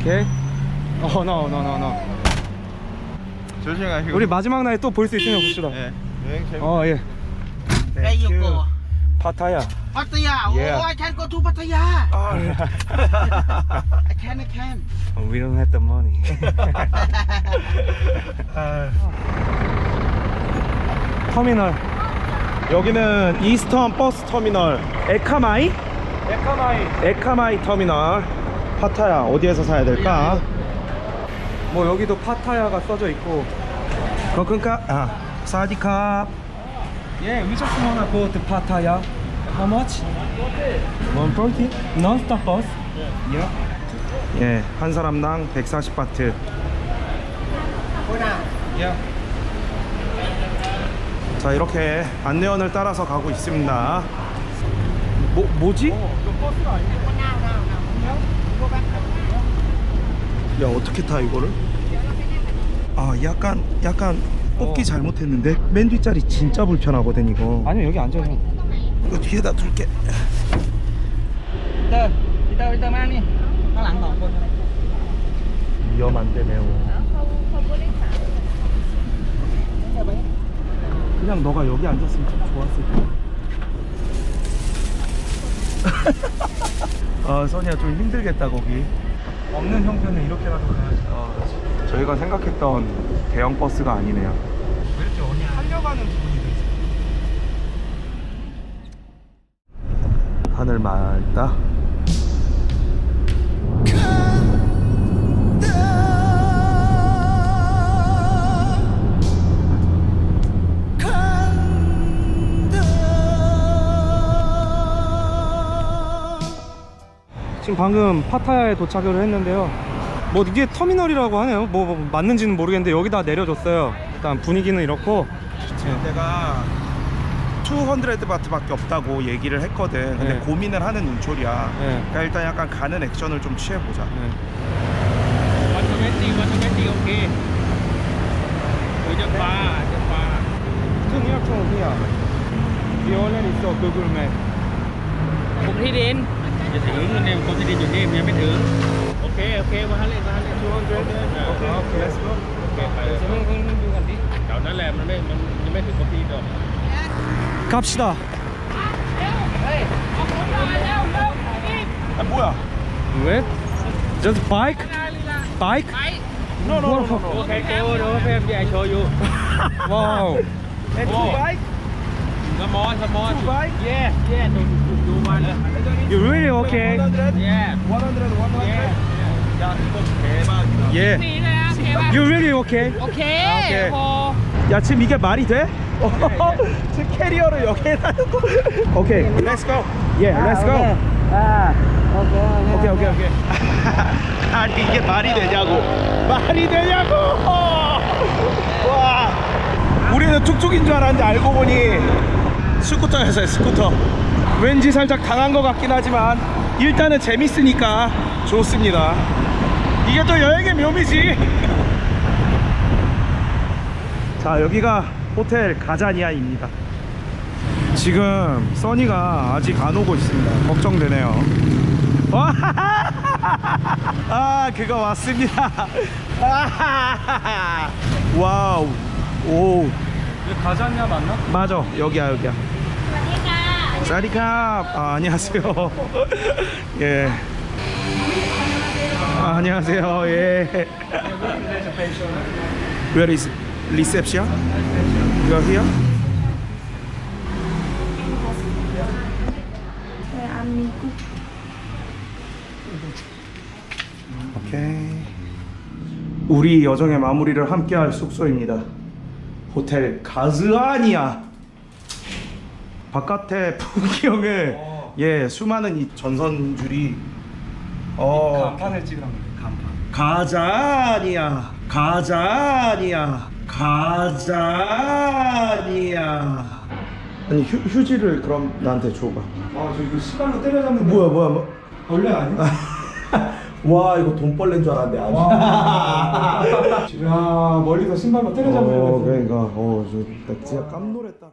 오케이. 어, no, no, no, no. 조심하시고 우리 마지막 날에 또 볼 수 있으면 봅시다. 네 여행 재밌 어, 예. Go? 파타야. Pattaya. Yeah. Oh, I can go to Pattaya. 아, I can, I can. we don't have the money. 터미널. 여기는 이스턴 버스 터미널 에카마이? 에카마이. 에카마이 터미널 파타야 어디에서 사야 될까? 뭐 여기도 파타야가 써져 있고. 거큰카 아 사디카 Yeah, we just wanna go to Pattaya. How much? 140. Non-stop bus. Yeah. 예, 한 사람당 140바트 Yeah. 자 이렇게 안내원을 따라서 가고 있습니다 뭐, 뭐지? 야 어떻게 타 이거를? 아 약간 약간 뽑기 어. 잘못했는데? 맨 뒷자리 진짜 불편하거든 이거. 아니 여기 앉아 형. 이거 뒤에다 둘게. 일단 일단 일단 많이 잘안 나오고 위험한데 매우 그냥 너가 여기 앉았으면 참 좋았을 텐데. 아, 소니야 좀 힘들겠다 거기. 없는 형편은 이렇게라도 가야지. 아, 저희가 생각했던 대형 버스가 아니네요 왜 이렇게 어디 살려가는 기분이 들지? 하늘 맑다 방금 파타야에 도착을 했는데요. 뭐 이게 터미널이라고 하네요. 뭐, 뭐 맞는지는 모르겠는데 여기다 내려줬어요. 일단 분위기는 이렇고. 내가 200바트밖에 없다고 얘기를 했거든 근데 네. 고민을 하는 인초리야 네. 그러니까 일단 약간 가는 액션을 좀 취해보자 네. 120 120 โอเคหรือจะปลาจะปลา 투니아 총이야. We already saw Google Map. ผมที่ดิน จะถึงเนี่ยผมที่ดินอยู่นี่มันยังไม่ถึง โอเค โอเคมาให้เล่นมาให้เล่น 200. 오케이, 오케이. Let's go. โอเคไปเลยมึงมึงมึงดูกันดิแถวนั้นแหละมันไม่มันยังไม่ถึงกว่าปีดอก 갑시다. 아 뭐야 왜? Just bike? Bike? No no no no โอเคโก้เดี๋ยวเพื่อนใหญ่โชว์อยู่ 와우. And two bike? Come on, come on. Two bike? Yeah, yeah. Do, do, do one. You really okay? 100, Yeah. 100, 100. Yeah. 야, 이거 대박이다. 예. You really okay? 오케이. 오케이. 어. 야 지금 이게 말이 돼? 지금 캐리어를 여기에 놔놓고 오케이 Let's go. 예 Let's go 오케이 오케이 오케이 아, 이게 말이 되냐고 말이 되냐고 와 우리는 툭툭인 줄 알았는데 알고 보니 스쿠터였어요 스쿠터. 왠지 살짝 당한 것 같긴 하지만 일단은 재밌으니까 좋습니다. 이게 또 여행의 묘미지. 자 여기가 호텔 가자니아입니다. 지금 써니가 아직 안 오고 있습니다. 걱정되네요. 와, 아 그거 왔습니다. 아, 와우. 오. 가자냐 맞나? 맞아. 여기야 여기야 사리캅 아, 안녕하세요 예 아, 안녕하세요 예 Where is reception? You are here? 오케이. 우리 여정의 마무리를 함께할 숙소입니다. 호텔 가즈아니아. 바깥의 풍경을 어. 예 수많은 이 전선줄이 어 간판을 찍으라고 간판. 가자니아 가자니아 가자니아 아니 휴, 휴지를 그럼 나한테 줘봐 아, 저 이거 시간로 때려잡는 뭐야 뭐야 뭐. 벌레 아니야? 와 이거 돈벌레인 줄 알았는데 아니야 야, 멀리서 신발로 때려잡으려고 어. 그러니까 어저 진짜 깜놀했다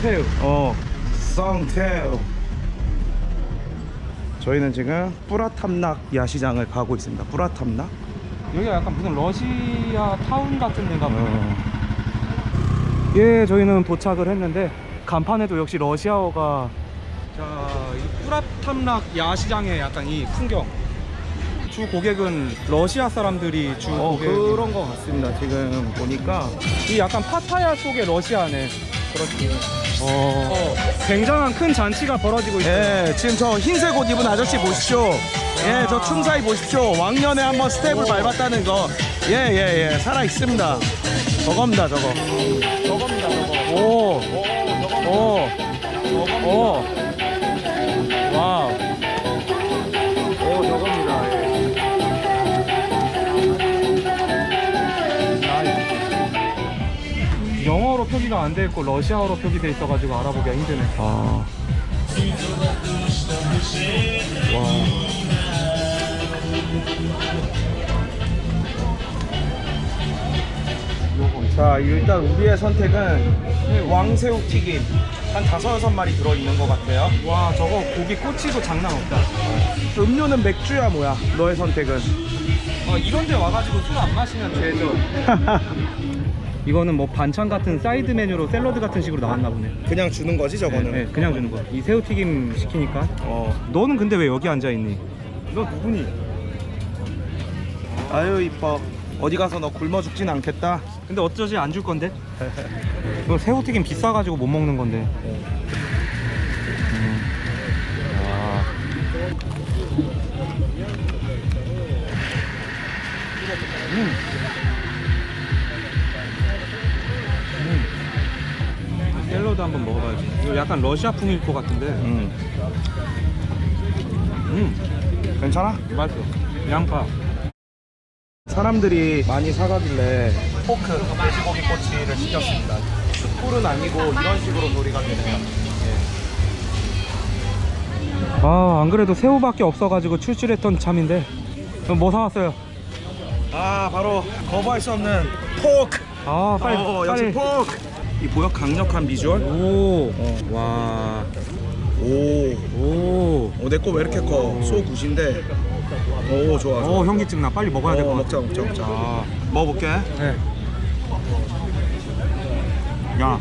썽태우. 어, 썽테오. 저희는 지금 뿌라탐락 야시장을 가고 있습니다. 뿌라탐락. 여기가 약간 무슨 러시아 타운 같은 보네. 어. 예, 저희는 도착을 했는데 간판에도 역시 러시아어가 자, 이 뿌라탐락 야시장의 약간 이 풍경. 주 고객은 러시아 사람들이 주 어, 고객. 그런 것 같습니다. 지금 보니까. 이 약간 파타야 속의 러시아네. 그렇지. 어, 굉장한 큰 잔치가 벌어지고 있어요. 예, 지금 저 흰색 옷 입은 아저씨 보십시오. 예, 저 춤사위 보십시오. 왕년에 한번 스텝을 밟았다는 거. 예, 예, 예. 살아 있습니다. 저겁니다, 저거. 저겁니다, 저거. 오, 오, 오, 표기가 안 돼 있고 러시아어로 표기돼 있어가지고 알아보기가 힘드네. 아. 자, 일단 우리의 선택은 왕새우 튀김. 한 다섯 여섯 마리 들어있는 것 같아요. 와, 저거 고기 꼬치도 장난 없다. 음료는 맥주야 뭐야? 너의 선택은? 어, 이런 데 와가지고 술 안 마시면 되죠. 이거는 뭐 반찬 같은 사이드 메뉴로 샐러드 같은 식으로 나왔나 보네. 그냥 주는 거지 저거는. 네, 네, 그냥 주는 거. 이 새우튀김 시키니까. 어. 너는 근데 왜 여기 앉아 있니? 너 누구니? 아유 이뻐. 어디 가서 너 굶어 죽진 않겠다. 근데 어쩌지 안 줄 건데? 이거 새우튀김 비싸가지고 못 먹는 건데. 음. 와. 음. 샐러드 한번 먹어봐야지. 이거 약간 러시아풍일 것 같은데. 음. 음, 괜찮아? 맛있어. 양파. 사람들이 많이 사가길래 포크 돼지고기 꼬치를 시켰습니다. 숯불은 아니고 이런 식으로 조리가 되네요. 아, 안 그래도 새우밖에 없어가지고 출출했던 참인데. 그럼 뭐 사왔어요? 아 바로 거부할 수 없는 포크. 아, 빨리, 어, 역시 빨리. 포크. 이 보여 강력한 비주얼. 오, 어. 와, 오. 오, 어, 내 거 왜 이렇게 커? 소 굿인데. 오 좋아. 좋아. 어, 현기증 나. 빨리 먹어야 될것 어, 같아. 먹자 먹자 먹자. 아, 먹어볼게. 네. 야.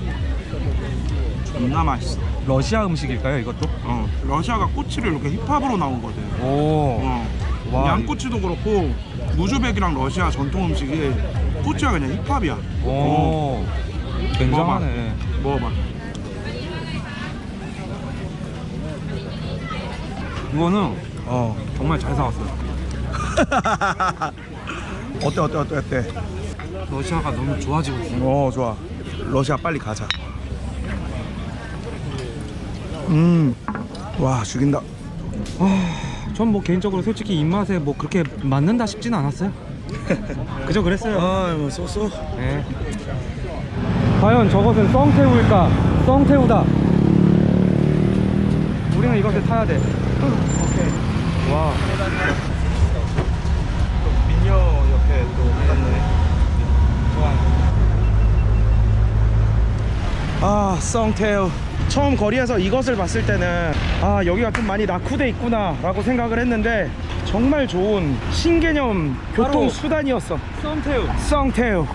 존나 맛있어. 러시아 음식일까요, 이것도? 어. 러시아가 꼬치를 이렇게 힙합으로 나오거든. 오, 어. 와, 양꼬치도 그렇고 무즈백이랑 러시아 전통 음식이 꼬치가 그냥 힙합이야. 오, 굉장하네. 먹어봐. 이거는 어. 정말 잘 사왔어요. 어때 어때 어때 어때? 러시아가 너무 좋아지고 있어. 어 좋아. 러시아 빨리 가자. 음. 와 죽인다. 전뭐 개인적으로 솔직히 입맛에 뭐 그렇게 맞는다 싶진 않았어요. 그저 그랬어요. 아뭐 쏘쏘. 네. 과연 저것은 썽태우일까? 썽태우다. 우리는 이것을 타야 돼. 오케이. 와. 민요 옆에 또 갔네. 좋아. 아 썽태우 처음 거리에서 이것을 봤을 때는 아 여기가 좀 많이 낙후돼 있구나 라고 생각을 했는데 정말 좋은 신개념 교통수단이었어 썽태우. 썽태우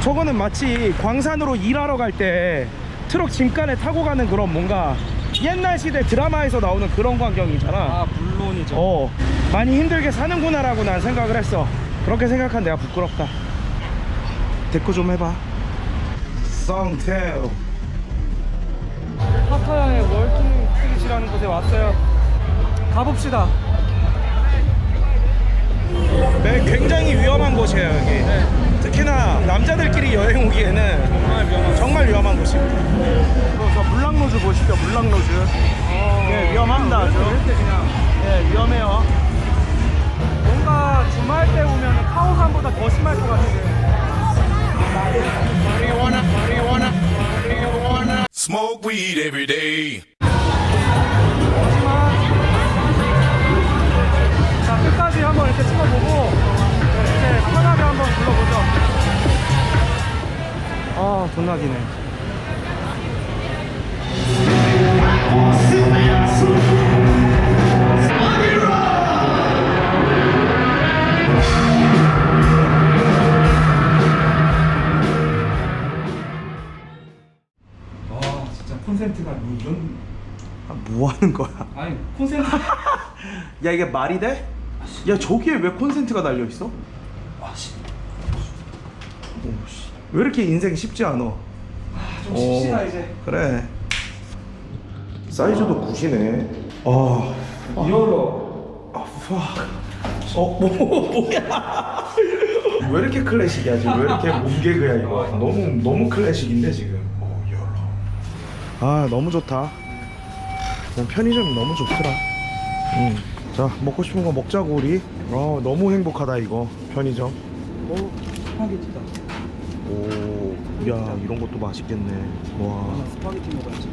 저거는 마치 광산으로 일하러 갈 때 트럭 짐간에 타고 가는 그런 뭔가 옛날 시대 드라마에서 나오는 그런 광경이잖아 아 물론이죠. 어 많이 힘들게 사는구나 라고 난 생각을 했어 그렇게 생각한 내가 부끄럽다 데코 좀 해봐 썽태우 파타야의 월킹 스트릿이라는 곳에 왔어요. 가봅시다. 네, 굉장히 위험한 곳이에요 여기 네. 특히나 남자들끼리 여행 오기에는 정말 위험하죠. 정말 위험한 곳입니다 어, 저 물랑로즈 보십시오 물랑로즈 네, 위험합니다, 아주. 네 위험해요 뭔가 주말 때 오면 카오산보다 더 심할 것 같은데. Smoke weed every day. 존나 기네 아 진짜 콘센트가 뭐 이런 아, 뭐 하는 거야? 아니 콘센트 야 이게 말이 돼? 야 저기에 왜 콘센트가 달려 있어? 아씨 오씨 왜 이렇게 인생 쉽지 않아? 좀 쉽시다 이제 그래. 사이즈도 굿이네. 아, 아, 푸 어, 뭐, 뭐야? 왜 이렇게 클래식이야 지금? 왜 이렇게 몸개그야 이거? 너무 너무 클래식인데 지금. 오, 열로. 아, 너무 좋다. 그냥 편의점이 너무 좋더라. 응. 자, 먹고 싶은 거 먹자고 우리. 어, 너무 행복하다 이거 편의점. 어 스파게티다 오, 야 이런 것도 맛있겠네. 와. 스파게티 먹어야지